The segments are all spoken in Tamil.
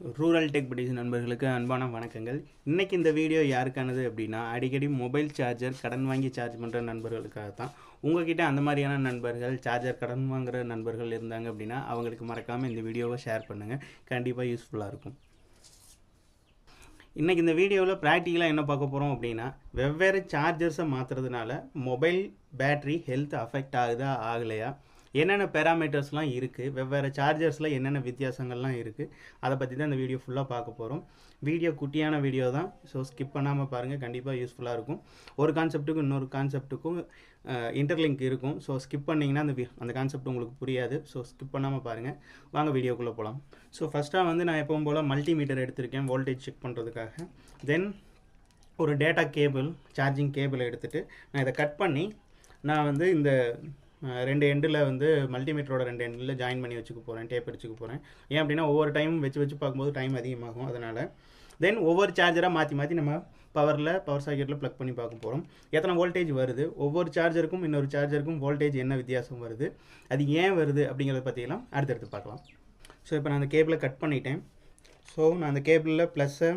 ரூரல் டெக் படிஸ் நண்பர்களுக்கு அன்பான வணக்கங்கள். இன்றைக்கி இந்த வீடியோ யாருக்கானது அப்படின்னா அடிக்கடி மொபைல் சார்ஜர் கடன் வாங்கி சார்ஜ் பண்ணுற நண்பர்களுக்காக தான். உங்ககிட்ட அந்த மாதிரியான நண்பர்கள் சார்ஜர் கடன் வாங்குற நண்பர்கள் இருந்தாங்க அப்படின்னா அவங்களுக்கு மறக்காமல் இந்த வீடியோவை ஷேர் பண்ணுங்கள் கண்டிப்பாக யூஸ்ஃபுல்லாக இருக்கும். இன்றைக்கி இந்த வீடியோவில் ப்ராக்டிக்கலாக என்ன பார்க்க போகிறோம் அப்படின்னா வெவ்வேறு சார்ஜர்ஸை மாற்றுறதுனால மொபைல் பேட்ரி ஹெல்த் அஃபெக்ட் ஆகுதா ஆகலையா? என்னென்ன பேராமீட்டர்ஸ்லாம் இருக்குது வெவ்வேறு சார்ஜர்ஸில் என்னென்ன வித்தியாசங்கள்லாம் இருக்குது அதை பற்றி தான் இந்த வீடியோ ஃபுல்லாக பார்க்க போகிறோம் வீடியோ குட்டியான வீடியோ தான் ஸோ ஸ்கிப் பண்ணாமல் பாருங்கள் கண்டிப்பாக யூஸ்ஃபுல்லாக இருக்கும். ஒரு கான்செப்ட்டுக்கும் இன்னொரு கான்செப்ட்டுக்கும் இன்டர்லிங்க் இருக்கும். ஸோ ஸ்கிப் பண்ணிங்கன்னா அந்த வி- அந்த கான்செப்ட் உங்களுக்கு புரியாது. ஸோ ஸ்கிப் பண்ணாமல் பாருங்கள் வாங்க வீடியோக்குள்ளே போகலாம் ஸோ ஃபஸ்ட்டாக வந்து நான் எப்பவும் போல் மல்டிமீட்டர் எடுத்திருக்கேன் வோல்டேஜ் செக் பண்ணுறதுக்காக தென் ஒரு டேட்டா கேபிள் சார்ஜிங் கேபிள் எடுத்துகிட்டு நான் இதை கட் பண்ணி நான் வந்து இந்த ரெண்டு எண்டில் வந்து மல்டிமீட்டரோட ரெண்டு எண்டில் ஜாயின் பண்ணி வச்சுக்க போகிறேன் டேப் அடிச்சுக்க போகிறேன் ஏன் அப்படின்னா ஒவ்வொரு டைமும் வச்சு வச்சு பார்க்கும்போது டைம் அதிகமாகும். அதனால் தென் ஒவ்வொரு சார்ஜராக மாற்றி மாற்றி நம்ம பவரில் பவர் சாக்கெட்டில் ப்ளக் பண்ணி பார்க்க போகிறோம் எத்தனை வோல்டேஜ் வருது? ஒவ்வொரு சார்ஜருக்கும் இன்னொரு சார்ஜருக்கும் வோல்டேஜ் என்ன வித்தியாசம் வருது? அது ஏன் வருது அப்படிங்கிறத பற்றியெல்லாம் அடுத்தடுத்து பார்க்கலாம். ஸோ இப்போ நான் அந்த கேபிளை கட் பண்ணிட்டேன். ஸோ நான் அந்த கேபிளில் ப்ளஸ்ஸை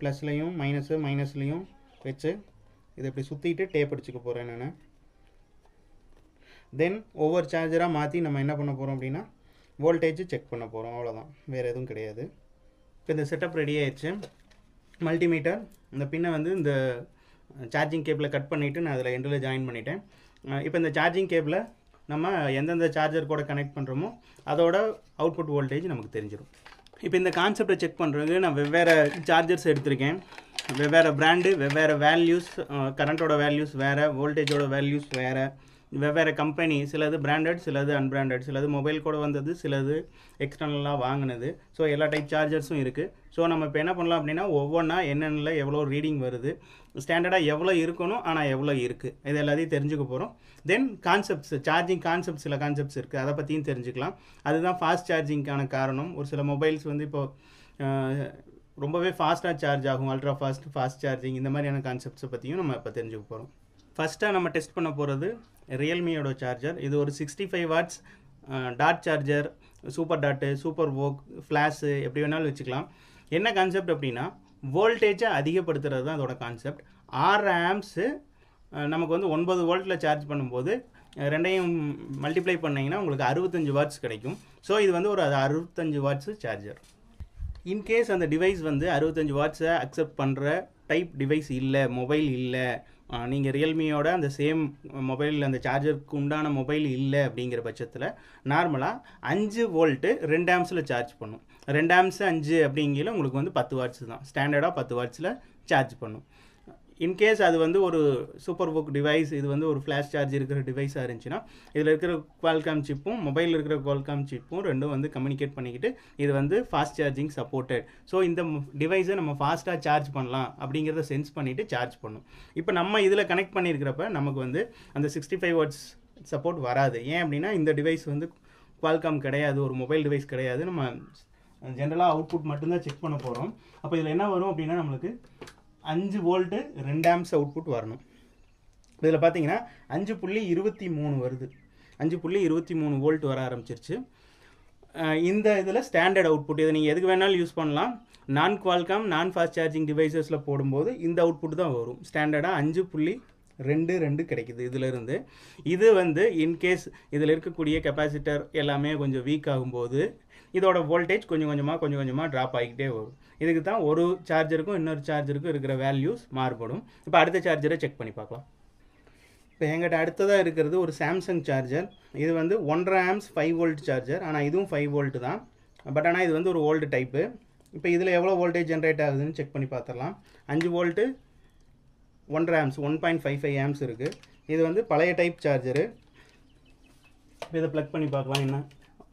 ப்ளஸ்லையும் மைனஸு மைனஸ்லையும் வச்சு இதை இப்படி சுற்றிட்டு டேப் அடிச்சுக்க போகிறேன் நான். தென் ஒவ்வொரு சார்ஜராக மாற்றி நம்ம என்ன பண்ண போகிறோம் அப்படின்னா வோல்டேஜ் செக் பண்ண போகிறோம் அவ்வளோதான் வேறு எதுவும் கிடையாது. இப்போ இந்த செட்டப் ரெடி ஆயிடுச்சு. மல்டிமீட்டர் இந்த பின்னை வந்து இந்த சார்ஜிங் கேபிளை கட் பண்ணிவிட்டு நான் அதில் எண்டில் ஜாயின் பண்ணிட்டேன். இப்போ இந்த சார்ஜிங் கேபிளை நம்ம எந்தெந்த சார்ஜர் கூட கனெக்ட் பண்ணுறோமோ அதோட அவுட்புட் வோல்டேஜ் நமக்கு தெரிஞ்சிடும் இப்போ இந்த கான்செப்டை செக் பண்ணுறதுக்கு நான் வெவ்வேறு சார்ஜர்ஸ் எடுத்திருக்கேன். வெவ்வேறு பிராண்டு வெவ்வேறு வேல்யூஸ் கரண்ட்டோட வேல்யூஸ் வேறு வோல்டேஜோட வேல்யூஸ் வேறு வெவ்வேறு கம்பெனி சிலது பிராண்டட் சிலது அன்பிராண்டட் சிலது மொபைல் கூட வந்தது சிலது எக்ஸ்டர்னலாக வாங்கினது. ஸோ எல்லா டைப் சார்ஜர்ஸும் இருக்குது ஸோ நம்ம இப்போ என்ன பண்ணலாம் அப்படின்னா ஒவ்வொன்றா என்னென்ன எவ்வளோ ரீடிங் வருது ஸ்டாண்டர்டாக எவ்வளோ இருக்கணும் ஆனால் எவ்வளோ இருக்குது இது எல்லாத்தையும் தெரிஞ்சுக்க போகிறோம் தென் கான்செப்ட்ஸ் சார்ஜிங் கான்செப்ட் சில கான்செப்ட்ஸ் இருக்குது அதை பற்றியும் தெரிஞ்சுக்கலாம். அதுதான் ஃபாஸ்ட் சார்ஜிங்க்கான காரணம். ஒரு சில மொபைல்ஸ் வந்து இப்போ ரொம்பவே ஃபாஸ்ட்டாக சார்ஜ் ஆகும். அல்ட்ரா ஃபாஸ்ட் ஃபாஸ்ட் சார்ஜிங் இந்த மாதிரியான கான்செப்ட்ஸை பற்றியும் நம்ம இப்போ தெரிஞ்சுக்க போகிறோம் ஃபஸ்ட்டாக நம்ம டெஸ்ட் பண்ண போகிறது ரியல்மியோட சார்ஜர் இது ஒரு sixty five watts dot charger super dot super VOOC flash எப்படி வேணாலும் வச்சுக்கலாம். என்ன கான்செப்ட் அப்படின்னா வோல்டேஜை அதிகப்படுத்துறது தான் அதோட கான்செப்ட் ஆறு ஆம்ஸு நமக்கு வந்து ஒன்பது வோல்ட்டில் சார்ஜ் பண்ணும்போது ரெண்டையும் மல்டிப்ளை பண்ணிங்கன்னா உங்களுக்கு அறுபத்தஞ்சு வாட்ஸ் கிடைக்கும். ஸோ இது வந்து ஒரு அறுபத்தஞ்சு வாட்ஸு சார்ஜர் இன்கேஸ் அந்த டிவைஸ் வந்து அறுபத்தஞ்சு வாட்ஸை அக்செப்ட் பண்ணுற டைப் டிவைஸ் இல்லை மொபைல் இல்லை நீங்கள் ரியல்மியோட அந்த சேம் மொபைல் அந்த சார்ஜருக்கு உண்டான மொபைல் இல்லை அப்படிங்கிற பட்சத்தில் நார்மலாக அஞ்சு வோல்ட்டு ரெண்டு ஆம்ஸில் சார்ஜ் பண்ணும். ரெண்டு ஆம்ஸ் அஞ்சு அப்படிங்கிற உங்களுக்கு வந்து பத்து வாட்ஸ் தான். ஸ்டாண்டர்டாக பத்து வாட்ஸில் சார்ஜ் பண்ணும். இன்கேஸ் அது வந்து ஒரு சூப்பர் புக் டிவைஸ் இது வந்து ஒரு ஃப்ளாஷ் சார்ஜ் இருக்கிற டிவைஸாக இருந்துச்சுன்னா இதில் இருக்கிற குவால்காம் சிப்பும் மொபைலில் இருக்கிற குவால்காம் சிப்பும் ரெண்டும் வந்து கம்யூனிகேட் பண்ணிக்கிட்டு இது வந்து ஃபாஸ்ட் சார்ஜிங் சப்போர்ட்டட் ஸோ இந்த டிவைஸை நம்ம ஃபாஸ்ட்டாக சார்ஜ் பண்ணலாம் அப்படிங்கிறத சென்ஸ் பண்ணிவிட்டு சார்ஜ் பண்ணும். இப்போ நம்ம இதில் கனெக்ட் பண்ணியிருக்கிறப்ப நமக்கு வந்து அந்த சிக்ஸ்டி ஃபைவ் வாட்ஸ் சப்போர்ட் வராது. ஏன் அப்படின்னா இந்த டிவைஸ் வந்து குவால்காம் கிடையாது ஒரு மொபைல் டிவைஸ் கிடையாது. நம்ம ஜென்ரலாக அவுட்புட் மட்டும்தான் செக் பண்ண போகிறோம் அப்போ இதில் என்ன வரும் அப்படின்னா நம்மளுக்கு அஞ்சு வோல்ட்டு ரெண்டு ஆம்ஸ் அவுட்புட் வரணும். இதில் பார்த்தீங்கன்னா அஞ்சு புள்ளி இருபத்தி மூணு வருது. அஞ்சு புள்ளி இருபத்தி மூணு வோல்ட் வர ஆரம்பிச்சிருச்சு. இந்த இதில் ஸ்டாண்டர்ட் அவுட்புட் இதை நீங்கள் எதுக்கு வேணாலும் யூஸ் பண்ணலாம். நான் குவால்காம் நான் ஃபாஸ்ட் சார்ஜிங் டிவைசஸில் போடும்போது இந்த அவுட்புட் தான் வரும். ஸ்டாண்டர்டாக அஞ்சு புள்ளி ரெண்டு ரெண்டு கிடைக்குது இதிலிருந்து இது வந்து இன்கேஸ் இதில் இருக்கக்கூடிய கெப்பாசிட்டர் எல்லாமே கொஞ்சம் வீக் ஆகும்போது இதோட வோல்டேஜ் கொஞ்சம் கொஞ்சமாக கொஞ்சம் கொஞ்சமாக ட்ராப் ஆகிக்கிட்டே வரும். இதுக்கு தான் ஒரு சார்ஜருக்கும் இன்னொரு சார்ஜருக்கும் இருக்கிற வேல்யூஸ் மாறுபடும். இப்போ அடுத்த சார்ஜரை செக் பண்ணி பார்க்கலாம். இப்போ எங்கிட்ட அடுத்ததாக இருக்கிறது ஒரு சாம்சங் சார்ஜர் இது வந்து ஒன்றரை ஆம்ஸ் ஃபைவ் வோல்ட் சார்ஜர் ஆனால் இதுவும் ஃபைவ் வோல்ட் தான். பட் ஆனால் இது வந்து ஒரு ஓல்டு டைப்பு இப்போ இதில் எவ்வளோ வோல்டேஜ் ஜென்ரேட் ஆகுதுன்னு செக் பண்ணி பார்த்துடலாம். அஞ்சு வோல்ட்டு ஒன்றரை amps one point five five amps இருக்குது இது வந்து பழைய டைப் சார்ஜரு இப்போ இதை ப்ளக் பண்ணி பார்க்கலாம் என்ன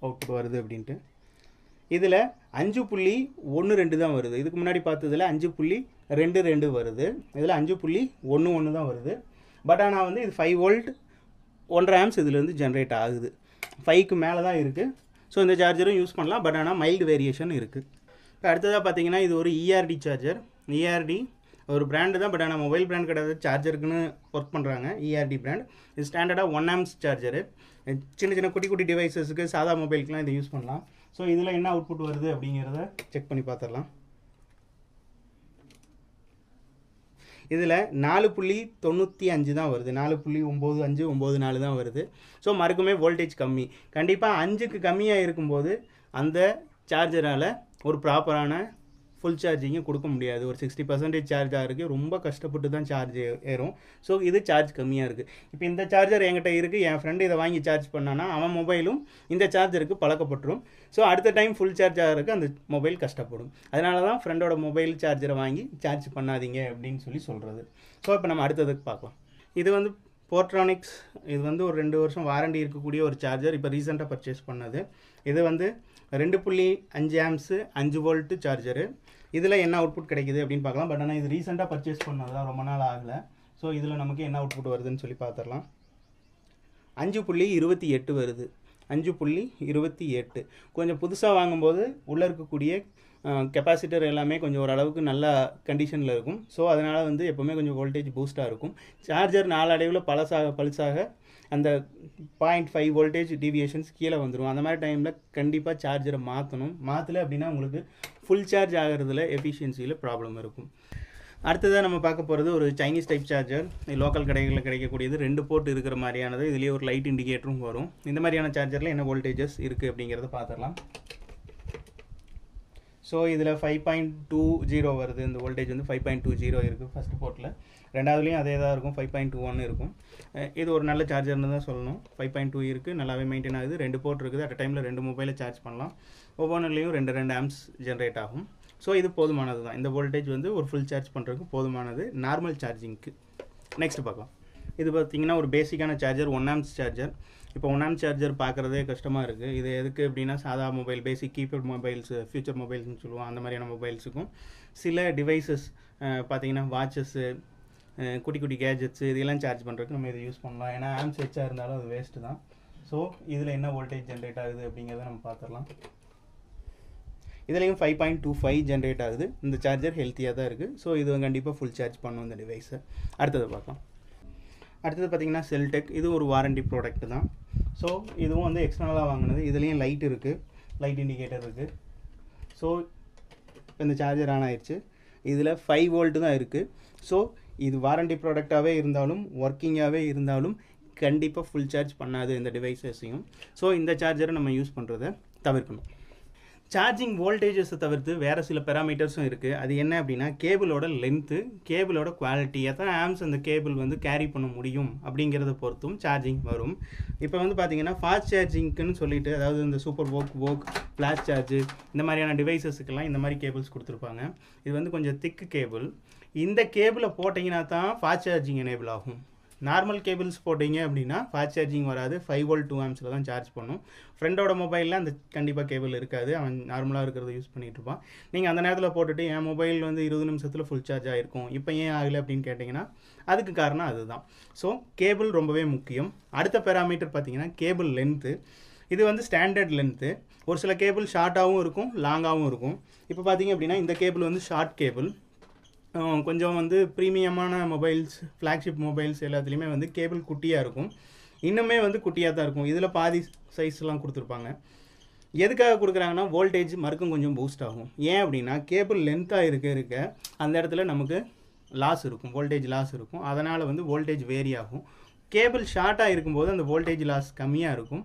அவுட்புட் வருது அப்படின்ட்டு. இதில் அஞ்சு புள்ளி ஒன்று ரெண்டு தான் வருது. இதுக்கு முன்னாடி பார்த்ததுல அஞ்சு புள்ளி ரெண்டு ரெண்டு வருது. இதில் அஞ்சு புள்ளி ஒன்று ஒன்று தான் வருது. பட் ஆனால் வந்து இது ஃபைவ் வோல்ட் ஒன்றரை ஆம்ஸ் இதுலேருந்து ஜென்ரேட் ஆகுது. ஃபைவ்க்கு மேலே தான் இருக்குது ஸோ இந்த சார்ஜரும் யூஸ் பண்ணலாம். பட் ஆனால் மைல்டு வேரியேஷன் இருக்குது இப்போ அடுத்ததாக பார்த்தீங்கன்னா இது ஒரு இஆர்டி சார்ஜர் இஆர்டி ஒரு பிராண்டு தான். பட் ஆனால் மொபைல் பிராண்ட் கிடையாது. சார்ஜருக்குன்னு ஒர்க் பண்ணுறாங்க இஆர்டி பிராண்ட் இது ஸ்டாண்டர்டாக ஒன் ஆம்ஸ் சார்ஜரு சின்ன சின்ன குட்டி குட்டி டிவைசஸுக்கு சாதா மொபைலுக்குலாம் இதை யூஸ் பண்ணலாம். ஸோ இதில் என்ன அவுட்புட் வருது அப்படிங்கிறத செக் பண்ணி பார்த்துடலாம். இதில் நாலு புள்ளி தொண்ணூற்றி அஞ்சு தான் வருது. நாலு புள்ளி ஒம்பது அஞ்சு ஒம்பது நாலு தான் வருது. ஸோ மறுக்குமே வோல்டேஜ் கம்மி. கண்டிப்பாக அஞ்சுக்கு கம்மியாக இருக்கும்போது அந்த சார்ஜரால் ஒரு ப்ராப்பரான ஃபுல் சார்ஜிங்கும் கொடுக்க முடியாது. ஒரு சிக்ஸ்டி பர்சன்டேஜ் சார்ஜ் ஆகிருக்கு ரொம்ப கஷ்டப்பட்டு தான் சார்ஜ் ஏறும். ஸோ இது சார்ஜ் கம்மியாக இருக்குது இப்போ இந்த சார்ஜர் என்கிட்ட இருக்குது என் ஃப்ரெண்டு இதை வாங்கி சார்ஜ் பண்ணானா அவன் மொபைலும் இந்த சார்ஜருக்கு பழக்கப்பட்டுரும். ஸோ அடுத்த டைம் ஃபுல் சார்ஜ் ஆகிறதுக்கு அந்த மொபைல் கஷ்டப்படும். அதனால தான் ஃப்ரெண்டோட மொபைல் சார்ஜரை வாங்கி சார்ஜ் பண்ணாதீங்க அப்படின்னு சொல்லி சொல்கிறது ஸோ இப்போ நம்ம அடுத்ததுக்கு பார்க்கலாம். இது வந்து போர்ட்ரானிக்ஸ் இது வந்து ஒரு ரெண்டு வருஷம் வாரண்டி இருக்கக்கூடிய ஒரு சார்ஜர் இப்போ ரீசெண்டாக பர்ச்சேஸ் பண்ணது. இது வந்து ரெண்டு புள்ளி அஞ்சு ஆம்ஸு அஞ்சு வோல்ட்டு சார்ஜரு இதில் என்ன அவுட்புட் கிடைக்குது அப்படின்னு பார்க்கலாம். பட் ஆனால் இது ரீசெண்டாக பர்ச்சேஸ் பண்ணது தான் ரொம்ப நாள் ஆகலை. ஸோ இதில் நமக்கு என்ன அவுட்புட் வருதுன்னு சொல்லி பார்த்துடலாம். அஞ்சு புள்ளி இருபத்தி எட்டு வருது. அஞ்சு புள்ளி இருபத்தி எட்டு. கொஞ்சம் புதுசாக வாங்கும்போது உள்ளே இருக்கக்கூடிய கெப்பாசிட்டர் எல்லாமே கொஞ்சம் ஓரளவுக்கு நல்ல கண்டிஷனில் இருக்கும். ஸோ அதனால் வந்து எப்போவுமே கொஞ்சம் வோல்டேஜ் பூஸ்ட்டாக இருக்கும். சார்ஜர் நாளடைவில் பழசாக பழுசாக அந்த பாயிண்ட் ஃபைவ் வோல்டேஜ் டிவியேஷன்ஸ் கீழே வந்துடும் அந்த மாதிரி டைமில் கண்டிப்பாக சார்ஜரை மாற்றணும் மாற்றலை அப்படின்னா உங்களுக்கு ஃபுல் சார்ஜ் ஆகிறதுல எஃபிஷியன்சியில் ப்ராப்ளம் இருக்கும். அடுத்ததாக நம்ம பார்க்க போகிறது ஒரு சைனீஸ் டைப் சார்ஜர் லோக்கல் கடைகளில் கிடைக்கக்கூடியது. ரெண்டு போர்ட் இருக்கிற மாதிரியானது. இதுலேயே ஒரு லைட் இண்டிகேட்டரும் வரும். இந்த மாதிரியான சார்ஜரில் என்ன வோல்டேஜஸ் இருக்குது அப்படிங்கிறத பார்த்துடலாம். ஸோ இதில் ஃபைவ் பாயிண்ட் டூ ஜீரோ வருது. இந்த வோல்டேஜ் வந்து five point two zero first first போர்ட்டில் ரெண்டாவதுலேயும் அதே தான் இருக்கும். ஃபைவ் பாயிண்ட் டூ ஒன் இருக்கும் இது ஒரு நல்ல சார்ஜர்னு தான் சொல்லணும். ஃபைவ் பாயிண்ட் டூ இருக்குது நல்லாவே மெயின்டைன் ஆகுது. ரெண்டு போர்ட் இருக்குது. அட் டைமில் ரெண்டு மொபைலை சார்ஜ் பண்ணலாம். ஒவ்வொன்றுலேயும் ரெண்டு ரெண்டு ஆம்ஸ் ஜென்ரேட் ஆகும். ஸோ இது போதுமானது தான். இந்த வோல்டேஜ் வந்து ஒரு ஃபுல் சார்ஜ் பண்ணுறதுக்கு போதுமானது நார்மல் சார்ஜிங்க்கு நெக்ஸ்ட் பார்க்கலாம். இது பார்த்தீங்கன்னா ஒரு பேசிக்கான சார்ஜர் ஒன் ஆம்ஸ் சார்ஜர் இப்போ ஒன் ஆம் சார்ஜர் பார்க்குறதே கஷ்டமாக இருக்குது இது எதுக்கு அப்படின்னா சாதா mobile basic keypad mobiles future மொபைல்ஸ்னு சொல்லுவோம். அந்த மாதிரியான மொபைல்ஸுக்கும் சில டிவைசஸ் பார்த்தீங்கன்னா வாட்சஸ்ஸு குட்டி குட்டி கேஜெட்ஸு இதெல்லாம் சார்ஜ் பண்ணுறதுக்கு நம்ம இதை யூஸ் பண்ணலாம். ஏன்னா ஆம்ஸ் ஹெச்சாக இருந்தாலும் அது வேஸ்ட்டு தான். ஸோ இதில் என்ன வோல்டேஜ் ஜென்ரேட் ஆகுது அப்படிங்கிறத நம்ம பார்த்துடலாம். இதுலேயும் five point two five generate ஆகுது. இந்த சார்ஜர் ஹெல்த்தியாக தான் இருக்குது ஸோ இது கண்டிப்பாக ஃபுல் சார்ஜ் பண்ணும் இந்த டிவைஸை அடுத்தது பார்க்கலாம். அடுத்தது பார்த்தீங்கன்னா செல்டெக் இது ஒரு வாரண்டி ப்ராடக்ட் தான். ஸோ இதுவும் வந்து எக்ஸ்டர்னலாக வாங்கினது. இதுலேயும் லைட் இருக்குது லைட் இண்டிகேட்டர் இருக்குது ஸோ இந்த சார்ஜர் ஆன் ஆயிடுச்சு. இதில் ஃபைவ் வோல்ட்டு தான் இருக்குது ஸோ இது வாரண்டி ப்ராடக்டாகவே இருந்தாலும் ஒர்க்கிங்காகவே இருந்தாலும் கண்டிப்பாக ஃபுல் சார்ஜ் பண்ணாது இந்த டிவைஸஸையும் ஸோ இந்த சார்ஜரை நம்ம யூஸ் பண்ணுறத தவிர்க்கணும். சார்ஜிங் வோல்டேஜஸை தவிர்த்து வேறு சில பெராமீட்டர்ஸும் இருக்குது அது என்ன அப்படின்னா கேபிளோட லென்த்து கேபிளோட குவாலிட்டி எத்தனை ஆம்ஸ் அந்த கேபிள் வந்து கேரி பண்ண முடியும் அப்படிங்கிறத பொறுத்தும் சார்ஜிங் வரும். இப்போ வந்து பார்த்தீங்கன்னா ஃபாஸ்ட் சார்ஜிங்க்குன்னு சொல்லிட்டு அதாவது இந்த super VOOC VOOC flash charge இந்த மாதிரியான டிவைசஸுக்கெல்லாம் இந்த மாதிரி கேபிள்ஸ் கொடுத்துருப்பாங்க. இது வந்து கொஞ்சம் திக்கு கேபிள் இந்த கேபிளை போட்டிங்கன்னா தான் ஃபாஸ்ட் சார்ஜிங் எனேபிள் ஆகும். நார்மல் கேபிள்ஸ் போட்டிங்க அப்படின்னா ஃபாஸ்ட் சார்ஜிங் வராது. ஃபைவ் வோல்ட் டூ ஆம்ஸில் தான் சார்ஜ் பண்ணும். ஃப்ரெண்டோட மொபைலில் அந்த கண்டிப்பாக கேபிள் இருக்காது. அவன் நார்மலாக இருக்கிறத யூஸ் பண்ணிகிட்டு இருப்பான். நீங்கள் அந்த நேரத்தில் போட்டுட்டு என் மொபைல் வந்து இருபது நிமிஷத்தில் ஃபுல் சார்ஜ் ஆகிருக்கும் இப்போ ஏன் ஆகலை? அப்படின்னு கேட்டிங்கன்னா அதுக்கு காரணம் அதுதான். ஸோ கேபிள் ரொம்பவே முக்கியம். அடுத்த பேராமீட்டர் பார்த்தீங்கன்னா கேபிள் லென்த்து இது வந்து ஸ்டாண்டர்ட் லென்த்து ஒரு சில கேபிள் ஷார்ட்டாகவும் இருக்கும் லாங்காகவும் இருக்கும். இப்போ பார்த்தீங்க அப்படின்னா இந்த கேபிள் வந்து ஷார்ட் கேபிள் கொஞ்சம் வந்து ப்ரீமியமான மொபைல்ஸ் ஃப்ளாக்ஷிப் மொபைல்ஸ் எல்லாத்துலேயுமே வந்து கேபிள் குட்டியாக இருக்கும். இன்னுமே வந்து குட்டியாக தான் இருக்கும். இதில் பாதி சைஸ்லாம் கொடுத்துருப்பாங்க. எதுக்காக கொடுக்குறாங்கன்னா வோல்டேஜ் மறுக்கும் கொஞ்சம் பூஸ்ட் ஆகும். ஏன் அப்படின்னா கேபிள் லென்த்தாக இருக்க இருக்க அந்த இடத்துல நமக்கு லாஸ் இருக்கும். வோல்டேஜ் லாஸ் இருக்கும். அதனால் வந்து வோல்டேஜ் வேரி ஆகும். கேபிள் ஷார்ட்டாக இருக்கும்போது அந்த வோல்டேஜ் லாஸ் கம்மியாக இருக்கும்.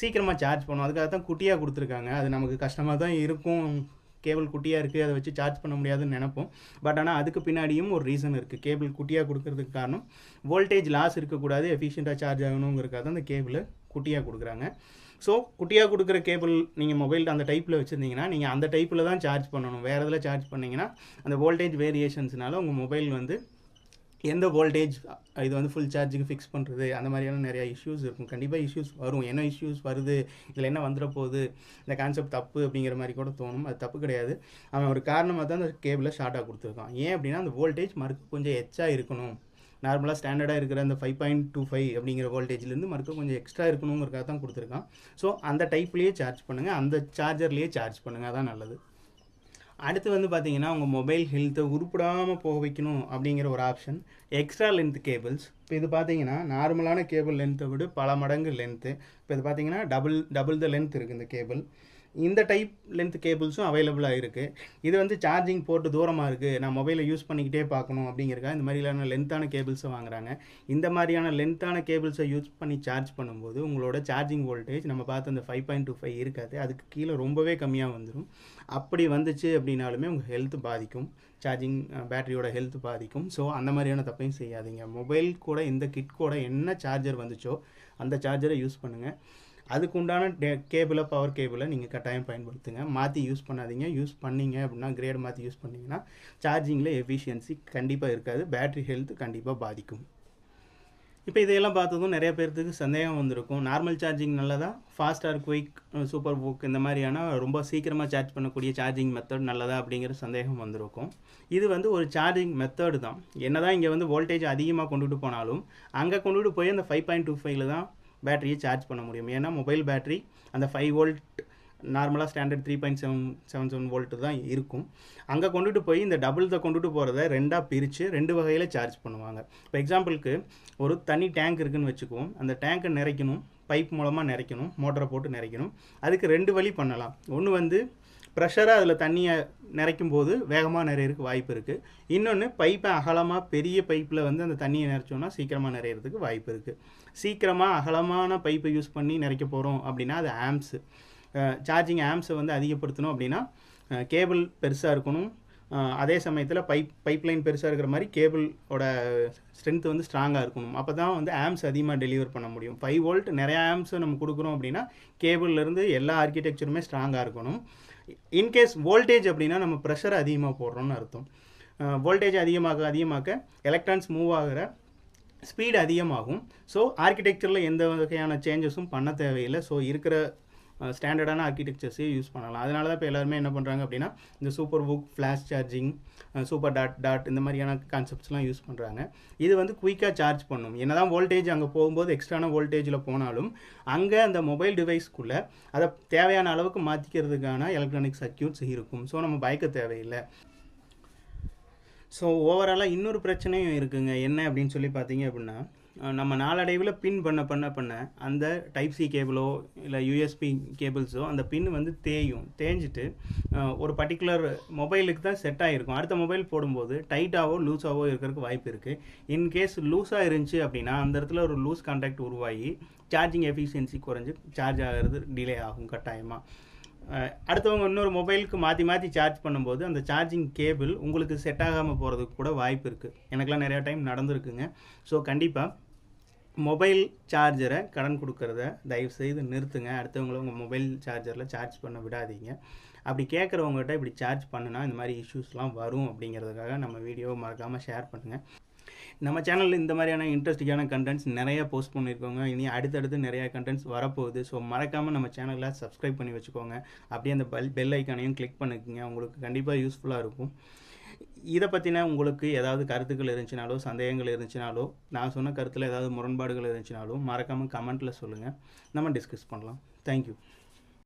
சீக்கிரமாக சார்ஜ் பண்ணும். அதுக்காக தான் குட்டியாக கொடுத்துருக்காங்க. அது நமக்கு கஷ்டமாக தான் இருக்கும். கேபிள் குட்டியாக இருக்குது அதை வச்சு சார்ஜ் பண்ண முடியாதுன்னு நினைப்போம். பட் ஆனால் அதுக்கு பின்னாடியும் ஒரு ரீசன் இருக்குது கேபிள் குட்டியாக கொடுக்கறதுக்கு காரணம் வோல்டேஜ் லாஸ் இருக்கக்கூடாது எஃபிஷியண்ட்டாக சார்ஜ் ஆகணுங்கிறதுக்காக தான் அந்த கேபிளை குட்டியாக கொடுக்குறாங்க. ஸோ குட்டியாக கொடுக்குற கேபிள் நீங்கள் மொபைல் அந்த டைப்பில் வச்சுருந்தீங்கன்னா நீங்கள் அந்த டைப்பில் தான் சார்ஜ் பண்ணணும். வேறு இதில் சார்ஜ் பண்ணிங்கன்னா அந்த வோல்டேஜ் வேரியேஷன்ஸ்னால உங்கள் மொபைல் வந்து எந்த வோல்டேஜ் இது வந்து ஃபுல் சார்ஜுக்கு ஃபிக்ஸ் பண்ணுறது அந்த மாதிரியான நிறையா இஷ்யூஸ் இருக்கும். கண்டிப்பாக இஷ்யூஸ் வரும். என்ன இஷ்யூஸ் வருது இதில் என்ன வந்துட போகுது இந்த கான்செப்ட் தப்பு அப்படிங்கிற மாதிரி கூட தோணும். அது தப்பு கிடையாது. அவன் ஒரு காரணமாக தான் அந்த கேபிளை ஷார்ட்டாக கொடுத்துருக்கான். ஏன் அப்படின்னா அந்த வோல்டேஜ் மறுக்க கொஞ்சம் எச்சா இருக்கணும். நார்மலாக ஸ்டாண்டர்டாக இருக்கிற அந்த ஃபைவ் பாயிண்ட் டூ ஃபைவ் அப்படிங்கிற வோல்டேஜ்லேருந்து மறுக்க கொஞ்சம் எக்ஸ்ட்ரா இருக்கணுங்கிறக்காக தான் கொடுத்துருக்கான். ஸோ அந்த டைப்லேயே சார்ஜ் பண்ணுங்கள் அந்த சார்ஜர்லேயே சார்ஜ் பண்ணுங்கள் அதான் நல்லது. அடுத்து வந்து பார்த்தீங்கன்னா உங்கள் மொபைல் ஹெல்த்தை உருப்படாமல் போக வைக்கணும் அப்படிங்கிற ஒரு ஆப்ஷன் எக்ஸ்ட்ரா லென்த் கேபிள்ஸ் இப்போ இது பார்த்தீங்கன்னா நார்மலான கேபிள் லென்த்தை விட பல மடங்கு லென்த்து இப்போ இது பார்த்தீங்கன்னா டபுள் டபுள் த லென்த் இருக்குது இந்த கேபிள் இந்த டைப் லென்த் கேபிள்ஸும் அவைலபிளாக இருக்குது இது வந்து சார்ஜிங் போட்டு தூரமாக இருக்குது நான் மொபைலை யூஸ் பண்ணிக்கிட்டே பார்க்கணும் அப்படிங்கிறக்கா இந்த மாதிரியான லென்த்தான கேபிள்ஸை வாங்குறாங்க. இந்த மாதிரியான லென்த்தான கேபிள்ஸை யூஸ் பண்ணி சார்ஜ் பண்ணும்போது உங்களோட சார்ஜிங் வோல்டேஜ் நம்ம பார்த்த அந்த ஃபைவ் பாயிண்ட் டூ ஃபைவ் இருக்காது. அதுக்கு கீழே ரொம்பவே கம்மியாக வந்துடும் அப்படி வந்துச்சு அப்படின்னாலுமே உங்கள் ஹெல்த் பாதிக்கும். சார்ஜிங் பேட்டரியோட ஹெல்த் பாதிக்கும். ஸோ அந்த மாதிரியான தப்பையும் செய்யாதீங்க. மொபைல் கூட இந்த கிட் கூட என்ன சார்ஜர் வந்துச்சோ அந்த சார்ஜரை யூஸ் பண்ணுங்கள் அதுக்கு உண்டான கேபிளை பவர் கேபிளை நீங்கள் கட்டாயம் பயன்படுத்துங்க. மாற்றி யூஸ் பண்ணாதீங்க. யூஸ் பண்ணீங்க அப்படின்னா கிரேட் மாற்றி யூஸ் பண்ணிங்கன்னா சார்ஜிங்கில் எஃபிஷியன்சி கண்டிப்பாக இருக்காது. பேட்ரி ஹெல்த் கண்டிப்பாக பாதிக்கும். இப்போ இதையெல்லாம் பார்த்ததும் நிறைய பேர்த்துக்கு சந்தேகம் வந்திருக்கும். நார்மல் சார்ஜிங் நல்லதா? ஃபாஸ்டார் குயிக் சூப்பர் புக் இந்த மாதிரியான ரொம்ப சீக்கிரமாக சார்ஜ் பண்ணக்கூடிய சார்ஜிங் மெத்தட் நல்லதா அப்படிங்கிற சந்தேகம் வந்திருக்கும். இது வந்து ஒரு சார்ஜிங் மெத்தடு தான். என்ன தான் இங்கே வந்து வோல்டேஜ் அதிகமாக கொண்டுட்டு போனாலும் அங்கே கொண்டுட்டு போய் அந்த ஃபைவ் பாயிண்ட் டூ ஃபைவ்ல தான் பேட்டரியை சார்ஜ் பண்ண முடியும். ஏன்னா மொபைல் பேட்டரி அந்த ஃபைவ் வோல்ட் நார்மலாக standard three point seven seven seven volt தான் இருக்கும். அங்கே கொண்டுட்டு போய் இந்த டபுள் கொண்டுட்டு போகிறத ரெண்டாக பிரித்து ரெண்டு வகையில் சார்ஜ் பண்ணுவாங்க. இப்போ எக்ஸாம்பிளுக்கு ஒரு தனி டேங்க் இருக்குதுன்னு வச்சுக்குவோம். அந்த டேங்கை நிறைக்கணும் பைப் மூலமாக நிறைக்கணும் மோட்டரை போட்டு நிறைக்கணும். அதுக்கு ரெண்டு வழி பண்ணலாம். ஒன்று வந்து ப்ரெஷராக அதில் தண்ணியை நிறைக்கும் போது வேகமாக நிறையிறதுக்கு வாய்ப்பு இருக்குது இன்னொன்று பைப்பை அகலமாக பெரிய பைப்பில் வந்து அந்த தண்ணியை நிறைச்சோம்னா சீக்கிரமாக நிறையிறதுக்கு வாய்ப்பு இருக்குது சீக்கிரமாக அகலமான பைப்பை யூஸ் பண்ணி நிறைக்க போகிறோம் அப்படின்னா அது ஆம்ஸு சார்ஜிங் ஆம்ஸை வந்து அதிகப்படுத்தணும் அப்படின்னா கேபிள் பெருசாக இருக்கணும். அதே சமயத்தில் பைப் பைப்லைன் பெருசாக இருக்கிற மாதிரி கேபிளோட ஸ்ட்ரென்த் வந்து ஸ்ட்ராங்காக இருக்கணும். அப்போ தான் வந்து ஆம்ஸ் அதிகமாக டெலிவர் பண்ண முடியும். ஃபைவ் வோல்ட் நிறையா ஆம்ஸ் நம்ம கொடுக்குறோம் அப்படின்னா கேபிள்லேருந்து எல்லா ஆர்கிடெக்சருமே ஸ்ட்ராங்காக இருக்கணும். இன்கேஸ் வோல்டேஜ் அப்படின்னா நம்ம ப்ரெஷர் அதிகமாக போடுறோம்னு அர்த்தம். வோல்டேஜ் அதிகமாக அதிகமாக்க எலக்ட்ரான்ஸ் மூவ் ஆகிற ஸ்பீடு அதிகமாகும். ஸோ ஆர்கிடெக்சரில் எந்த வகையான சேஞ்சஸும் பண்ண தேவையில்லை. ஸோ இருக்கிற ஸ்டாண்டர்டான ஆர்கிடெக்சர்ஸே யூஸ் பண்ணலாம். அதனால தான் இப்போ எல்லாருமே என்ன பண்ணுறாங்க அப்படின்னா இந்த super book flash charging super dot dot இந்த மாதிரியான கான்செப்ட்ஸ்லாம் யூஸ் பண்ணுறாங்க இது வந்து குயிக்காக சார்ஜ் பண்ணும். என்ன தான் வோல்டேஜ் அங்கே போகும்போது எக்ஸ்ட்ரான வோல்டேஜில் போனாலும் அங்கே அந்த மொபைல் டிவைஸ்க்குள்ளே அதை தேவையான அளவுக்கு மாற்றிக்கிறதுக்கான எலக்ட்ரானிக் சர்க்கியூட்ஸ் இருக்கும். ஸோ நம்ம பயக்க தேவையில்லை. ஸோ ஓவராலாக இன்னொரு பிரச்சனையும் இருக்குங்க. என்ன அப்படின்னு சொல்லி பார்த்தீங்க அப்படின்னா நம்ம நாளடைவில் பின் பண்ண பண்ண பண்ண அந்த டைப் சி கேபிளோ இல்லை யூஎஸ்பி கேபிள்ஸோ அந்த பின் வந்து தேயும். தேஞ்சிட்டு ஒரு பர்டிகுலர் மொபைலுக்கு தான் செட் ஆகிருக்கும் அடுத்த மொபைல் போடும்போது டைட்டாவோ லூஸாவோ இருக்கிறதுக்கு வாய்ப்பு இருக்குது இன்கேஸ் லூஸாக இருந்துச்சு அப்படின்னா அந்த இடத்துல ஒரு லூஸ் கான்டாக்ட் உருவாகி சார்ஜிங் எஃபிஷியன்சி குறைஞ்சி சார்ஜ் ஆகிறது டிலே ஆகும் கட்டாயமாக அடுத்தவங்க இன்னொரு மொபைலுக்கு மாற்றி மாற்றி சார்ஜ் பண்ணும்போது அந்த சார்ஜிங் கேபிள் உங்களுக்கு செட் ஆகாமல் போகிறதுக்கு கூட வாய்ப்பு இருக்குது எனக்குலாம் நிறையா டைம் நடந்திருக்குங்க. ஸோ கண்டிப்பாக மொபைல் சார்ஜரை கடன் கொடுக்கறத தயவு செய்து நிறுத்துங்க. அடுத்தவங்கள உங்கள் மொபைல் சார்ஜரில் சார்ஜ் பண்ண விடாதீங்க. அப்படி கேட்குறவங்ககிட்ட இப்படி சார்ஜ் பண்ணுனா இந்த மாதிரி இஷ்யூஸ்லாம் வரும் அப்படிங்கிறதுக்காக நம்ம வீடியோவை மறக்காமல் ஷேர் பண்ணுங்கள் நம்ம சேனலில் இந்த மாதிரியான இன்ட்ரெஸ்டிங்கான கண்டென்ட்ஸ் நிறையா போஸ்ட் பண்ணியிருக்கோங்க. இனி அடுத்தடுத்து நிறையா கண்டென்ட்ஸ் வரப்போகுது. ஸோ மறக்காமல் நம்ம சேனலில் சப்ஸ்கிரைப் பண்ணி வச்சுக்கோங்க. அப்படியே அந்த பெல் பெல் ஐக்கானையும் கிளிக் பண்ணிக்கோங்க. உங்களுக்கு கண்டிப்பாக யூஸ்ஃபுல்லாக இருக்கும். இதை பற்றின உங்களுக்கு ஏதாவது கருத்துக்கள் இருந்துச்சுனாலோ சந்தேகங்கள் இருந்துச்சுனாலோ நான் சொன்ன கருத்தில் ஏதாவது முரண்பாடுகள் இருந்துச்சுனாலோ மறக்காமல் கமெண்ட்டில் சொல்லுங்கள் நம்ம டிஸ்கஸ் பண்ணலாம். தேங்க்யூ